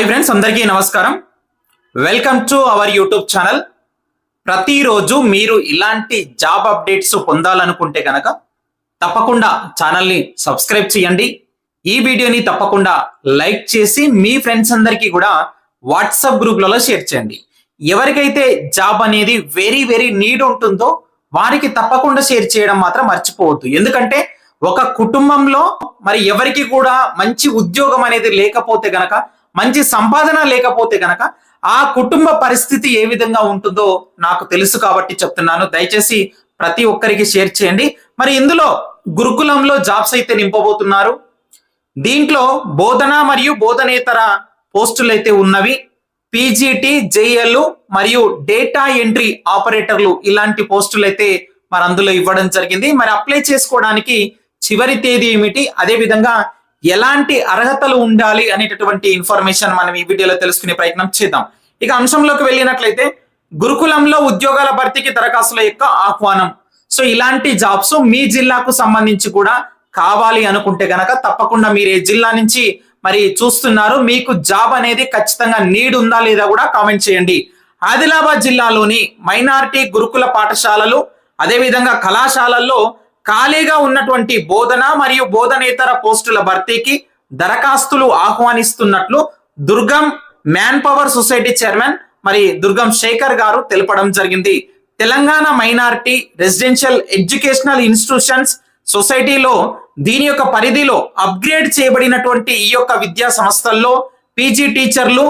High friends అందరికీ నమస్కారం. Welcome to our YouTube channel ప్రతిరోజు మీరు ఇలాంటి జాబ్ అప్డేట్స్ పొందాలనుకుంటే కనుక తప్పకుండా ఛానల్ని సబ్స్క్రైబ్ చేయండి. ఈ వీడియోని తప్పకుండా లైక్ చేసి మీ ఫ్రెండ్స్ అందరికీ కూడా వాట్సాప్ గ్రూప్లలో షేర్ చేయండి. ఎవరికైతే జాబ్ అనేది వెరీ వెరీ నీడ్ ఉంటుందో వారికి తప్పకుండా షేర్ చేయడం మాత్రం మర్చిపోవద్దు. ఎందుకంటే ఒక కుటుంబంలో మరి ఎవరికి కూడా మంచి ఉద్యోగం అనేది లేకపోతే గనక మంచి సంపాదన లేకపోతే గనక ఆ కుటుంబ పరిస్థితి ఏ విధంగా ఉంటుందో నాకు తెలుసు కాబట్టి చెప్తున్నాను. దయచేసి ప్రతి ఒక్కరికి షేర్ చేయండి. మరి ఇందులో గురుకులంలో జాబ్స్ అయితే నింపబోతున్నారు. దీంట్లో బోధన మరియు బోధనేతర పోస్టులు అయితే ఉన్నవి. పీజీటీ జేఎల్ మరియు డేటా ఎంట్రీ ఆపరేటర్లు ఇలాంటి పోస్టులు అయితే మరి అందులో ఇవ్వడం జరిగింది. మరి అప్లై చేసుకోవడానికి చివరి తేదీ ఏమిటి? అదే విధంగా ఎలాంటి అర్హతలు ఉండాలి అనేటటువంటి ఇన్ఫర్మేషన్ మనం ఈ వీడియోలో తెలుసుకునే ప్రయత్నం చేద్దాం. ఇక అంశంలోకి వెళ్ళినట్లయితే గురుకులంలో ఉద్యోగాల భర్తీకి దరఖాస్తుల యొక్క ఆహ్వానం. సో ఇలాంటి జాబ్స్ మీ జిల్లాకు సంబంధించి కూడా కావాలి అనుకుంటే గనక తప్పకుండా మీరు ఏ జిల్లా నుంచి మరి చూస్తున్నారు మీకు జాబ్ అనేది ఖచ్చితంగా నీడ్ ఉందా లేదా కూడా కామెంట్ చేయండి. ఆదిలాబాద్ జిల్లాలోని మైనారిటీ గురుకుల పాఠశాలలు అదేవిధంగా కళాశాలల్లో ఖాళీగా ఉన్నటువంటి బోధన మరియు బోధనేతర పోస్టుల భర్తీకి దరఖాస్తులు ఆహ్వానిస్తున్నట్లు Durgam man power society chairman మరి దుర్గం శేఖర్ గారు తెలపడం జరిగింది. Telangana minority residential educational institutions సొసైటీలో దీని యొక్క పరిధిలో అప్గ్రేడ్ చేయబడినటువంటి ఈ యొక్క విద్యా సంస్థల్లో పీజీ టీచర్లు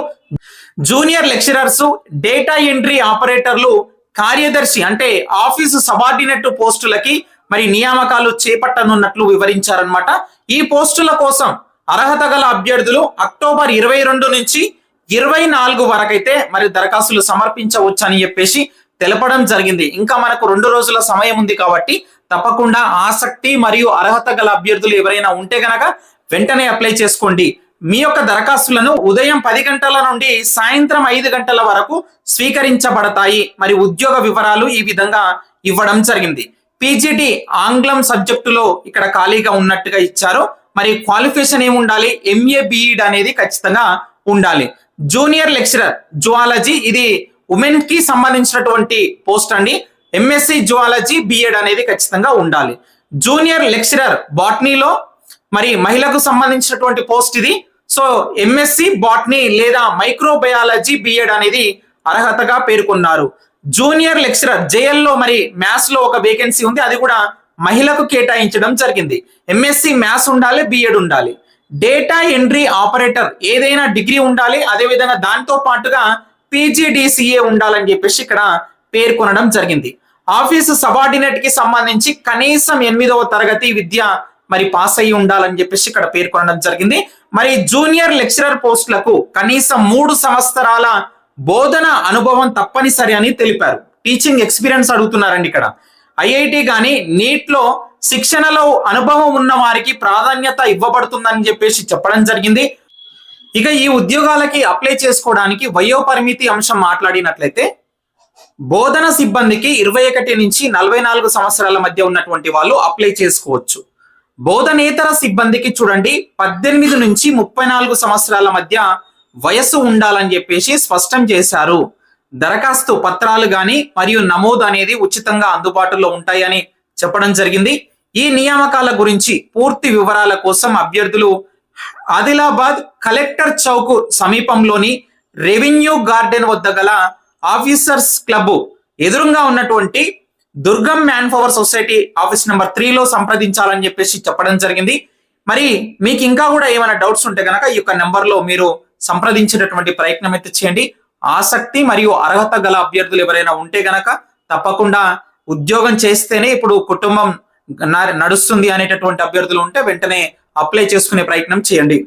జూనియర్ లెక్చరర్స్ డేటా ఎంట్రీ ఆపరేటర్లు కార్యదర్శి అంటే ఆఫీసు సబార్డినేట్ పోస్టులకి మరి నియామకాలు చేపట్టనున్నట్లు వివరించారనమాట ఈ పోస్టుల కోసం అర్హత గల అభ్యర్థులు అక్టోబర్ ఇరవై రెండు నుంచి ఇరవై నాలుగు వరకైతే మరి దరఖాస్తులు సమర్పించవచ్చు అని చెప్పేసి తెలపడం జరిగింది. ఇంకా మనకు రెండు రోజుల సమయం ఉంది కాబట్టి తప్పకుండా ఆసక్తి మరియు అర్హత గల అభ్యర్థులు ఎవరైనా ఉంటే గనక వెంటనే అప్లై చేసుకోండి. మీ యొక్క దరఖాస్తులను ఉదయం పది గంటల నుండి సాయంత్రం ఐదు గంటల వరకు స్వీకరించబడతాయి. మరి ఉద్యోగ వివరాలు ఈ విధంగా ఇవ్వడం జరిగింది. పీజీటీ ఆంగ్లం సబ్జెక్టులో ఇక్కడ ఖాళీగా ఉన్నట్టుగా ఇచ్చారు. మరి క్వాలిఫికేషన్ ఏమి ఉండాలి ఎంఏ బిఈడ్ అనేది ఖచ్చితంగా ఉండాలి. జూనియర్ లెక్చరర్ జువాలజీ ఇది ఉమెన్కి సంబంధించినటువంటి పోస్ట్ అండి. ఎంఎస్సి జువాలజీ బిఎడ్ అనేది ఖచ్చితంగా ఉండాలి. జూనియర్ లెక్చరర్ బాట్నీలో మరి మహిళకు సంబంధించినటువంటి పోస్ట్ ఇది. సో ఎంఎస్సి బాట్నీ లేదా మైక్రోబయాలజీ బిఎడ్ అనేది అర్హతగా పేర్కొన్నారు. జూనియర్ లెక్చరర్ జేఎల్లో మరి మ్యాథ్స్లో ఒక వేకెన్సీ ఉంది. అది కూడా మహిళకు కేటాయించడం జరిగింది. ఎంఎస్సి మ్యాథ్స్ ఉండాలి బిఎడ్ ఉండాలి. డేటా ఎంట్రీ ఆపరేటర్ ఏదైనా డిగ్రీ ఉండాలి అదే విధంగా దాంతో పాటుగా పీజీడిసిఏ ఉండాలని చెప్పేసి ఇక్కడ పేర్కొనడం జరిగింది. ఆఫీసు సబార్డినేట్కి సంబంధించి కనీసం ఎనిమిదవ తరగతి విద్య మరి పాస్ అయ్యి ఉండాలని చెప్పేసి ఇక్కడ పేర్కొనడం జరిగింది. మరి జూనియర్ లెక్చరర్ పోస్టులకు కనీసం మూడు సంవత్సరాల బోధన అనుభవం తప్పనిసరి అని తెలిపారు. టీచింగ్ ఎక్స్పీరియన్స్ అడుగుతున్నారండి ఇక్కడ. ఐఐటి కానీ నీట్లో శిక్షణలో అనుభవం ఉన్న వారికి ప్రాధాన్యత ఇవ్వబడుతుందని చెప్పేసి చెప్పడం జరిగింది. ఇక ఈ ఉద్యోగాలకి అప్లై చేసుకోవడానికి వయో పరిమితి అంశం మాట్లాడినట్లయితే బోధన సిబ్బందికి ఇరవై ఒకటి నుంచి నలభై నాలుగు సంవత్సరాల మధ్య ఉన్నటువంటి వాళ్ళు అప్లై చేసుకోవచ్చు. బోధనేతర సిబ్బందికి చూడండి పద్దెనిమిది నుంచి ముప్పై నాలుగు సంవత్సరాల మధ్య వయస్సు ఉండాలని చెప్పేసి స్పష్టం చేశారు. దరఖాస్తు పత్రాలు గాని మరియు నమోదు అనేది ఉచితంగా అందుబాటులో ఉంటాయని చెప్పడం జరిగింది. ఈ నియామకాల గురించి పూర్తి వివరాల కోసం అభ్యర్థులు ఆదిలాబాద్ కలెక్టర్ చౌక్ సమీపంలోని రెవెన్యూ గార్డెన్ వద్ద గల ఆఫీసర్స్ క్లబ్ ఎదురుగా ఉన్నటువంటి Durgam man power society office number త్రీలో సంప్రదించాలని చెప్పేసి చెప్పడం జరిగింది. మరి మీకు ఇంకా కూడా ఏమైనా డౌట్స్ ఉంటే కనుక ఈ యొక్క నెంబర్లో మీరు సంప్రదించేటటువంటి ప్రయత్నం అయితే చేయండి. ఆసక్తి మరియు అర్హత గల అభ్యర్థులు ఎవరైనా ఉంటే గనక తప్పకుండా ఉద్యోగం చేస్తేనే ఇప్పుడు కుటుంబం నడుస్తుంది అనేటటువంటి అభ్యర్థులు ఉంటే వెంటనే అప్లై చేసుకునే ప్రయత్నం చేయండి.